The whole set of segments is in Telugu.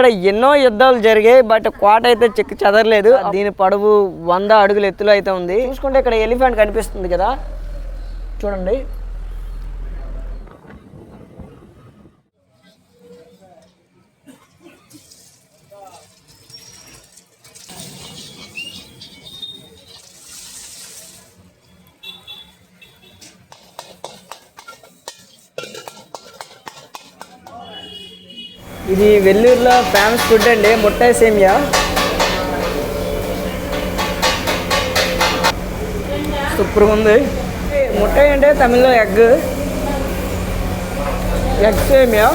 ఇక్కడ ఎన్నో యుద్ధాలు జరిగాయి బట్ కోట అయితే చెక్కి చెదరలేదు. దీని పొడవు వంద అడుగుల ఎత్తులో అయితే ఉంది. చూసుకుంటే ఇక్కడ ఎలిఫెంట్ కనిపిస్తుంది కదా. చూడండి. ఇది వెల్లూరులో ఫేమస్ ఫుడ్ అండి ముట్టాయి సేమియా. సూపర్గా ఉంది. ముట్టాయి అంటే తమిళ్ళో ఎగ్. ఎగ్ సేమియా.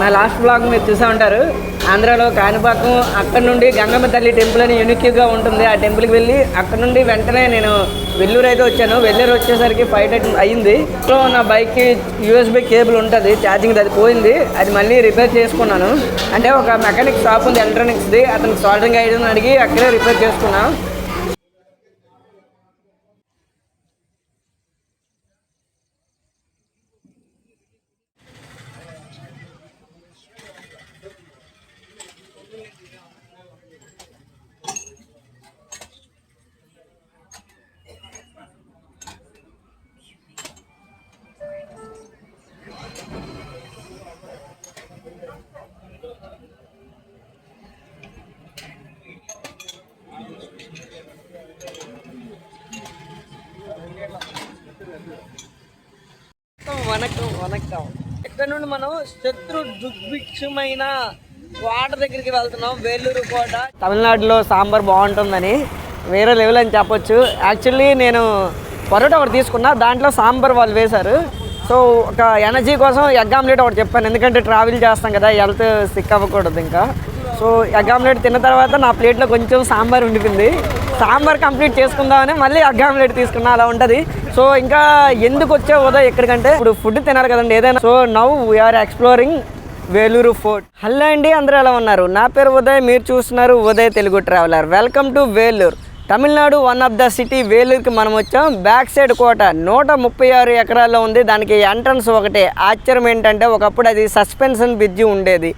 నా లాస్ట్ బ్లాగ్ మీరు చూసా ఉంటారు. ఆంధ్రాలో కాణిపాకం అక్కడ నుండి గంగమ్మ తల్లి టెంపుల్ అని యూనిక్గా ఉంటుంది. ఆ టెంపుల్కి వెళ్ళి అక్కడ నుండి వెంటనే నేను వెల్లూరు అయితే వచ్చాను. వెల్లూరు వచ్చేసరికి ఫైవ్ అయింది. సో నా బైక్కి యూఎస్బి కేబుల్ ఉంటుంది ఛార్జింగ్ అది పోయింది. అది మళ్ళీ రిపేర్ చేసుకున్నాను. అంటే ఒక మెకానిక్ షాప్ ఉంది ఎలక్ట్రానిక్స్ది అతనికి సాల్డరింగ్ ఐడియా అడిగి అక్కడే రిపేర్ చేసుకున్నాను వనకం వనకం ఇక్కడ నుండి మనం శత్రు దుర్భిక్షమైన కోట దగ్గరికి వెళ్తున్నాం వేలూరు కోట. తమిళనాడులో సాంబార్ బాగుంటుందని వేరే లెవెల్ అని చెప్పొచ్చు. యాక్చువల్లీ నేను పరోటా ఒకటి తీసుకున్నా దాంట్లో సాంబార్ వాళ్ళు వేశారు. సో ఒక ఎనర్జీ కోసం ఎగ్ ఆమ్లెట్ ఒకటి చెప్పాను. ఎందుకంటే ట్రావెల్ చేస్తాం కదా హెల్త్ సిక్ అవ్వకూడదు ఇంకా. సో ఎగ్ ఆమ్లెట్ తిన్న తర్వాత నా ప్లేట్లో కొంచెం సాంబార్ ఉండిపోయింది. సాంబార్ కంప్లీట్ చేసుకుందామని మళ్ళీ ఎగ్ ఆమ్లెట్ తీసుకున్నా అలా ఉంటుంది. సో ఇంకా ఎందుకు వచ్చే పోదా ఎక్కడికంటే ఇప్పుడు ఫుడ్ తినాలి కదండి ఏదైనా. So now we are exploring Vellore fort hello అండి అందరూ ఎలా ఉన్నారు? నా పేరు ఉదయ్ మీరు చూస్తున్నారు Uday Telugu traveller welcome to Vellore Tamil Nadu one of the city వేలూరుకి మనం వచ్చాం. బ్యాక్ సైడ్ కోట నూట ముప్పై ఆరు ఎకరాల్లో ఉంది. దానికి ఎంట్రన్స్ ఒకటే. ఆశ్చర్యం ఏంటంటే ఒకప్పుడు అది సస్పెన్షన్ బ్రిడ్జి ఉండేది.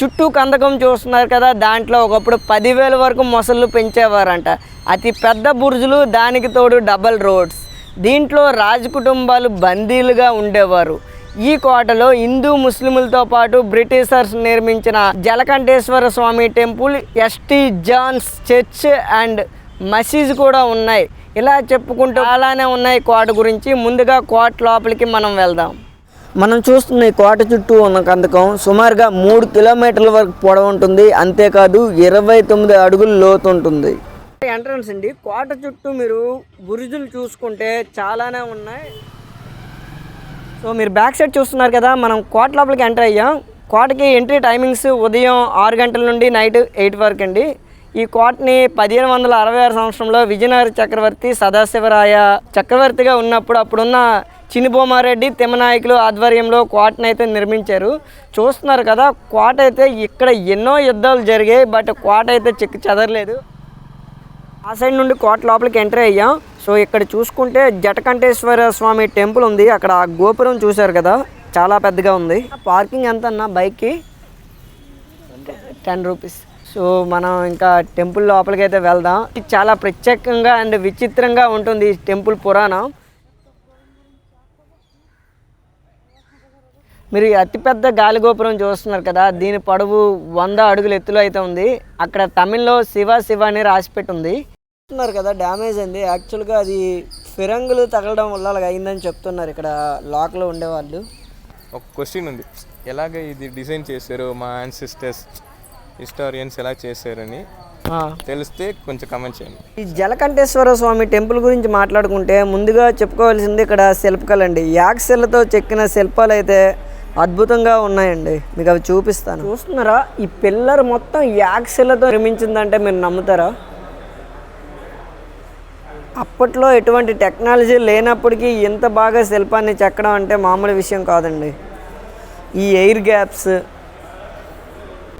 చుట్టూ కందకం చూస్తున్నారు కదా దాంట్లో ఒకప్పుడు పదివేల వరకు మొసళ్ళు పెంచేవారంట. అతి పెద్ద బుర్జులు దానికి తోడు డబల్ రోడ్స్. దీంట్లో రాజ కుటుంబాలు బందీలుగా ఉండేవారు. ఈ కోటలో హిందూ ముస్లిములతో పాటు బ్రిటిషర్స్ నిర్మించిన Jalakanteswara Swamy temple ST John's church and Masih కూడా ఉన్నాయి. ఇలా చెప్పుకుంటూ అలానే ఉన్నాయి కోట గురించి. ముందుగా కోట లోపలికి మనం వెళ్దాం. మనం చూస్తున్న ఈ కోట చుట్టూ ఉన్న కందకం సుమారుగా మూడు కిలోమీటర్ల వరకు పొడవు ఉంటుంది. అంతేకాదు ఇరవై తొమ్మిది అడుగులు లోతు ఉంటుంది. ఎంట్రన్స్ అండి. కోట చుట్టూ మీరు బురుజులు చూసుకుంటే చాలానే ఉన్నాయి. సో మీరు బ్యాక్ సైడ్ చూస్తున్నారు కదా మనం కోట లోపలికి ఎంటర్ అయ్యాం. కోటకి ఎంట్రీ టైమింగ్స్ ఉదయం ఆరు గంటల నుండి నైట్ ఎయిట్ వరకు అండి. ఈ కోటని పదిహేను వందల అరవై ఆరు సంవత్సరంలో విజయనగర చక్రవర్తి సదాశివరాయ చక్రవర్తిగా ఉన్నప్పుడు అప్పుడున్న చినిబొమ్మారెడ్డి తిమ్మనాయకులు ఆధ్వర్యంలో కోటను అయితే నిర్మించారు. చూస్తున్నారు కదా కోట అయితే ఇక్కడ ఎన్నో యుద్ధాలు జరిగాయి బట్ కోట అయితే చెక్కి చెదరలేదు. ఆ సైడ్ నుండి కోట లోపలికి ఎంటర్ అయ్యాం. సో ఇక్కడ చూసుకుంటే జటకంఠేశ్వర స్వామి టెంపుల్ ఉంది. అక్కడ ఆ గోపురం చూశారు కదా చాలా పెద్దగా ఉంది. పార్కింగ్ ఎంత అన్న బైక్కి? Ten rupees. సో మనం ఇంకా టెంపుల్ లోపలికి అయితే వెళ్దాం. ఇది చాలా ప్రత్యేకంగా అండ్ విచిత్రంగా ఉంటుంది ఈ టెంపుల్ పురాణం. మీరు అతిపెద్ద గాలి గోపురం చూస్తున్నారు కదా దీని పొడవు వంద అడుగుల ఎత్తులో అయితే ఉంది. అక్కడ తమిళ్ళో శివ శివ అని రాసిపెట్టుంది చూస్తున్నారు కదా డ్యామేజ్ అయింది. యాక్చువల్గా అది ఫిరంగులు తగలడం వల్ల అలాగ అయిందని చెప్తున్నారు ఇక్కడ లాక్లో ఉండేవాళ్ళు. ఒక క్వశ్చన్ ఉంది. ఎలాగ ఇది డిజైన్ చేశారు మా యాన్సిస్టర్స్ హిస్టారియన్స్ ఎలా చేశారని ఆ. తెలిస్తే కొంచెం కమెంట్ చేయండి. ఈ జలకంఠేశ్వర స్వామి టెంపుల్ గురించి మాట్లాడుకుంటే ముందుగా చెప్పుకోవాల్సింది ఇక్కడ శిల్పకళ అండి. యాక్సెల్తో చెక్కిన శిల్పాలు అయితే అద్భుతంగా ఉన్నాయండి. మీకు అవి చూపిస్తాను. చూస్తున్నారా? ఈ పిల్లర్ మొత్తం యాక్సెల్తో నిర్మించిందంటే మీరు నమ్ముతారా? అప్పట్లో ఎటువంటి టెక్నాలజీ లేనప్పటికీ ఇంత బాగా శిల్పాన్ని చెక్కడం అంటే మామూలు విషయం కాదండి. ఈ ఎయిర్ గ్యాప్స్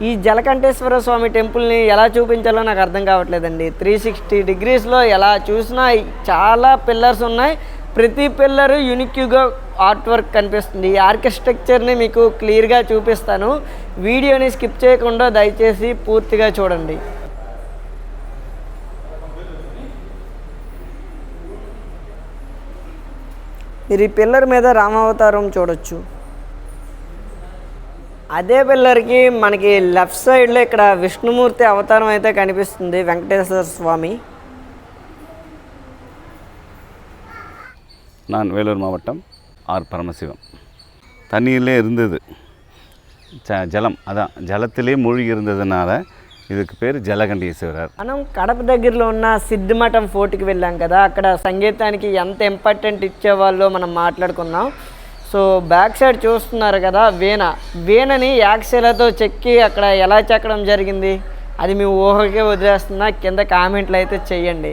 ఈ జలకంఠేశ్వర స్వామి టెంపుల్ని ఎలా చూపించాలో నాకు అర్థం కావట్లేదండి. త్రీ సిక్స్టీ డిగ్రీస్లో ఎలా చూసినా చాలా పిల్లర్స్ ఉన్నాయి. ప్రతి పిల్లర్ యూనిక్గా ఆర్ట్ వర్క్ కనిపిస్తుంది. ఈ ఆర్కిటెక్చర్ని మీకు క్లియర్గా చూపిస్తాను. వీడియోని స్కిప్ చేయకుండా దయచేసి పూర్తిగా చూడండి. మీరు ఈ పిల్లర్ మీద రామావతారం చూడొచ్చు. అదే పిల్లర్కి మనకి లెఫ్ట్ సైడ్లో ఇక్కడ విష్ణుమూర్తి అవతారం అయితే కనిపిస్తుంది వెంకటేశ్వర స్వామి நான் வேலூர் மாவட்டம் ஆர் பரமசிவம் தண்ணியிலே இருந்தது ஜ ஜலம் அதான் ஜலத்திலே மூழ்கி இருந்ததுனால இதுக்கு பேர் ஜலகண்டீஸ்வரர் మనం కడప దగ్గరలో ఉన్న సిద్ధిమఠం ఫోర్ట్కి వెళ్ళాం కదా అక్కడ సంగీతానికి ఎంత ఇంపార్టెంట్ ఇచ్చేవాళ్ళో మనం మాట్లాడుకుందాం సో బ్యాక్ సైడ్ చూస్తున్నారు కదా వీణ. వీణని యాక్సెలతో చెక్కి అక్కడ ఎలా చెక్కడం జరిగింది? అది మీ ఊహకే వదిలేస్తున్నా కింద కామెంట్లు అయితే చెయ్యండి.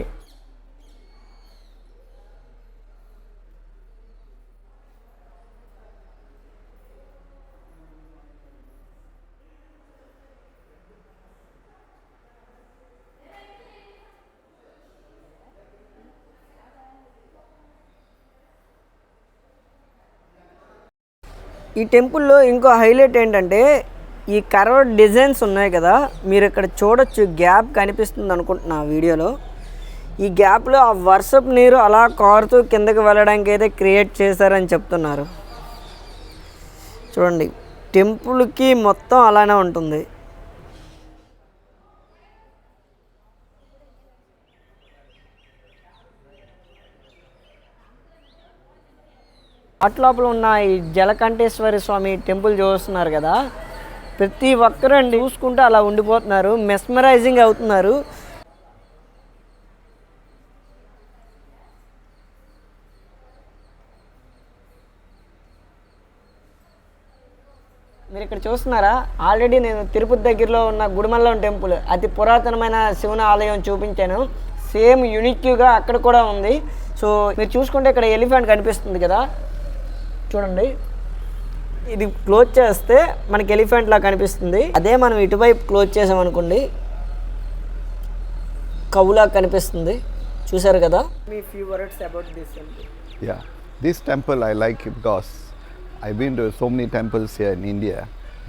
ఈ టెంపుల్లో ఇంకో హైలైట్ ఏంటంటే ఈ కర్వ్ డిజైన్స్ ఉన్నాయి కదా మీరు ఇక్కడ చూడొచ్చు గ్యాప్ కనిపిస్తుంది అనుకుంటున్నా వీడియోలో. ఈ గ్యాప్లో ఆ వర్షపు నీరు అలా కారుతూ కిందకి వెళ్ళడానికి అయితే క్రియేట్ చేశారని చెప్తున్నారు. చూడండి టెంపుల్కి మొత్తం అలానే ఉంటుంది. అట్లోపల ఉన్న ఈ జలకంఠేశ్వరి స్వామి టెంపుల్ చూస్తున్నారు కదా. ప్రతి ఒక్కరు అండి చూసుకుంటూ అలా ఉండిపోతున్నారు. మెస్మరైజింగ్ అవుతున్నారు. మీరు ఇక్కడ చూస్తున్నారా? ఆల్రెడీ నేను తిరుపతి దగ్గరలో ఉన్న గుడిమల్లం టెంపుల్ అతి పురాతనమైన శివుని ఆలయం చూపించాను. సేమ్ యూనిక్గా అక్కడ కూడా ఉంది. సో మీరు చూసుకుంటే ఇక్కడ ఎలిఫెంట్ కనిపిస్తుంది కదా. చూడండి. ఇది క్లోజ్ చేస్తే మనకి ఎలిఫెంట్లా కనిపిస్తుంది. అదే మనం ఇటువైపు క్లోజ్ చేసామనుకోండి కవులా కనిపిస్తుంది. చూసారు కదా? మీ few words about this yeah this temple I like it because I been to so many temples here in India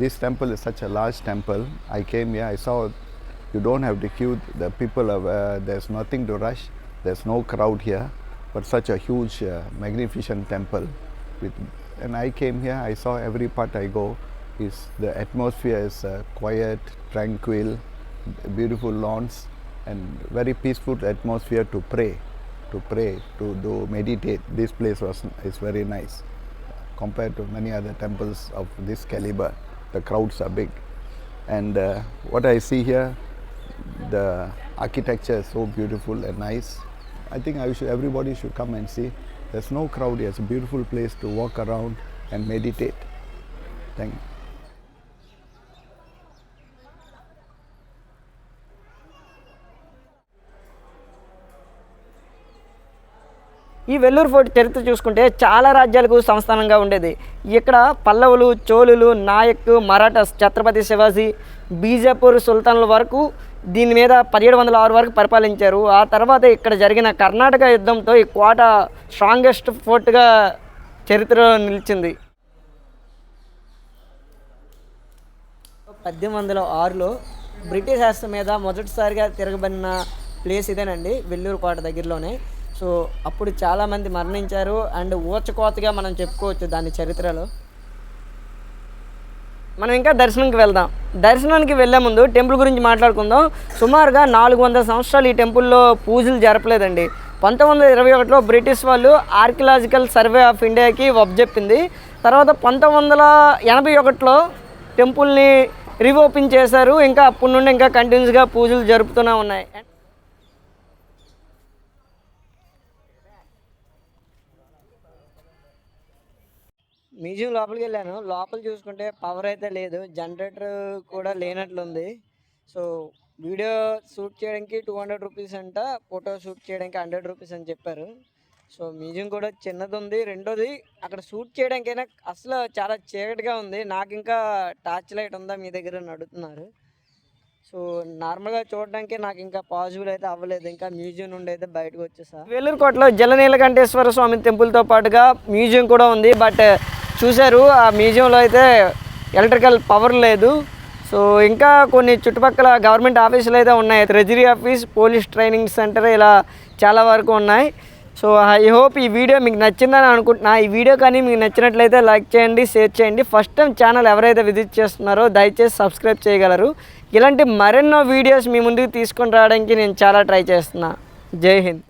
this temple is such a large temple I came yeah I saw you don't have to queue the people there is nothing to rush there is no crowd here but such a huge magnificent temple With, and I came here, I saw every part I go. Is the atmosphere is uh, quiet, tranquil, beautiful lawns, and very peaceful atmosphere to pray to pray, to do meditate. This place was is very nice compared to many other temples of this caliber. The crowds are big, and uh, what I see here, the architecture is so beautiful and nice. I think I should, everybody should come and see. There's no crowd here. It's a beautiful place to walk around and meditate. Thank you. ఈ వెల్లూరు ఫోర్ట్ చరిత్ర చూసుకుంటే చాలా రాజ్యాలకు సంస్థానంగా ఉండేది. ఇక్కడ పల్లవులు చోళులు నాయక్ మరాఠాస్ ఛత్రపతి శివాజీ బీజాపూర్ సుల్తాన్ల వరకు దీని మీద పదిహేడు వందల ఆరు వరకు పరిపాలించారు. ఆ తర్వాత ఇక్కడ జరిగిన కర్ణాటక యుద్ధంతో ఈ కోట స్ట్రాంగెస్ట్ ఫోర్ట్గా చరిత్రలో నిలిచింది. పద్దెనిమిది వందల ఆరులో బ్రిటిష్ శాస్త్రం మీద మొదటిసారిగా తిరగబడిన ప్లేస్ ఇదేనండి వెల్లూరు కోట దగ్గరలోనే. సో అప్పుడు చాలామంది మరణించారు అండ్ ఊచకోతగా మనం చెప్పుకోవచ్చు దాని చరిత్రలో. మనం ఇంకా దర్శనంకి వెళ్దాం. దర్శనానికి వెళ్ళే ముందు టెంపుల్ గురించి మాట్లాడుకుందాం. సుమారుగా నాలుగు వందల సంవత్సరాలు ఈ టెంపుల్లో పూజలు జరపలేదండి. పంతొమ్మిది వందల ఇరవై ఒకటిలో బ్రిటిష్ వాళ్ళు ఆర్కియలాజికల్ సర్వే ఆఫ్ ఇండియాకి చెప్పింది. తర్వాత పంతొమ్మిది వందల ఎనభై ఒకటిలో టెంపుల్ని రీఓపెన్ చేశారు. ఇంకా అప్పటి నుండి ఇంకా కంటిన్యూస్గా పూజలు జరుపుతూనే ఉన్నాయి. మ్యూజియం లోపలికి వెళ్ళాను. లోపల చూసుకుంటే పవర్ అయితే లేదు. జనరేటర్ కూడా లేనట్లుంది. సో వీడియో షూట్ చేయడానికి టూ హండ్రెడ్ రూపీస్ అంట ఫోటో షూట్ చేయడానికి హండ్రెడ్ రూపీస్ అని చెప్పారు. సో మ్యూజియం కూడా చిన్నది ఉంది రెండోది అక్కడ షూట్ చేయడానికైనా అసలు చాలా చీకటిగా ఉంది. నాకు ఇంకా టార్చ్ లైట్ ఉందా మీ దగ్గర అని అడుగుతున్నారు. సో నార్మల్గా చూడడానికి నాకు ఇంకా పాజిబుల్ అయితే అవ్వలేదు. ఇంకా మ్యూజియం నుండి అయితే బయటకు వచ్చేసా. వేలూరుకోటలో జలనీలకంఠేశ్వర స్వామి టెంపుల్తో పాటుగా మ్యూజియం కూడా ఉంది. బట్ చూశారు. ఆ మ్యూజియంలో అయితే ఎలక్ట్రికల్ పవర్ లేదు. సో ఇంకా కొన్ని చుట్టుపక్కల గవర్నమెంట్ ఆఫీసులు అయితే ఉన్నాయి. Treasury office police training centre ఇలా చాలా వరకు ఉన్నాయి. సో ఐ హోప్ ఈ వీడియో మీకు నచ్చిందని అనుకుంటున్నా. ఈ వీడియో కానీ మీకు నచ్చినట్లయితే లైక్ చేయండి షేర్ చేయండి. ఫస్ట్ టైం ఛానల్ ఎవరైతే విజిట్ చేస్తున్నారో దయచేసి సబ్స్క్రైబ్ చేయగలరు. ఇలాంటి మరెన్నో వీడియోస్ మీ ముందుకు తీసుకొని రావడానికి నేను చాలా ట్రై చేస్తున్నా. జై హింద్.